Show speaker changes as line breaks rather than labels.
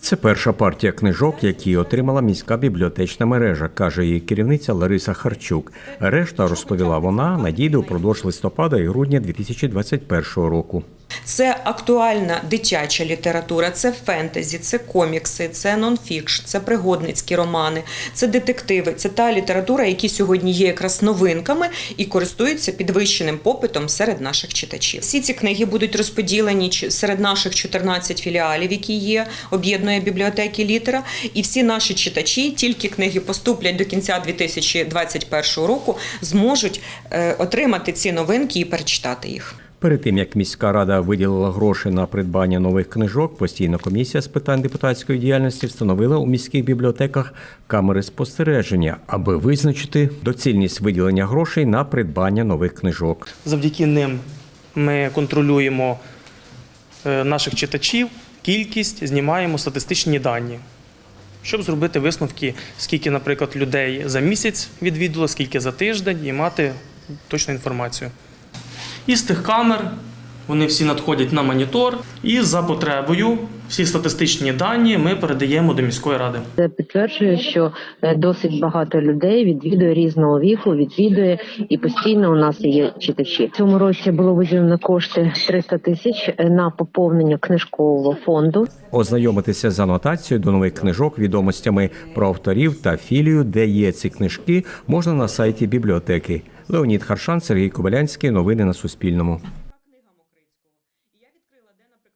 Це перша партія книжок, які отримала міська бібліотечна мережа, каже її керівниця Лариса Харчук. Решта розповіла вона надійде упродовж листопада і грудня 2021 року.
Це актуальна дитяча література, це фентезі, це комікси, це нонфікш, це пригодницькі романи, це детективи. Це та література, які сьогодні є якраз новинками і користуються підвищеним попитом серед наших читачів. Всі ці книги будуть розподілені серед наших 14 філіалів, які є об'єднує бібліотеки літера. І всі наші читачі, тільки книги поступлять до кінця 2021 року, зможуть е, отримати ці новинки і перечитати їх.
Перед тим як міська рада виділила гроші на придбання нових книжок, постійна комісія з питань депутатської діяльності встановила у міських бібліотеках камери спостереження, аби визначити доцільність виділення грошей на придбання нових книжок.
Завдяки ним ми контролюємо е, наших читачів, кількість, знімаємо статистичні дані, щоб зробити висновки, скільки, наприклад, людей за місяць відвідало, скільки за тиждень, і мати точну інформацію. І з тих камер вони всі надходять на монітор, і за потребою всі статистичні дані ми передаємо до міської ради.
Це підтверджує, що е, досить багато людей відвідує різного віку, відвідує і постійно у нас є читачі. Цьому році було виділено кошти 300 тисяч е, на поповнення книжкового фонду.
Ознайомитися з анотацією до нових книжок, відомостями про авторів та філію, де є ці книжки, можна на сайті бібліотеки. Леонід Харшан, Сергій Кобилянський. Новини на Суспільному.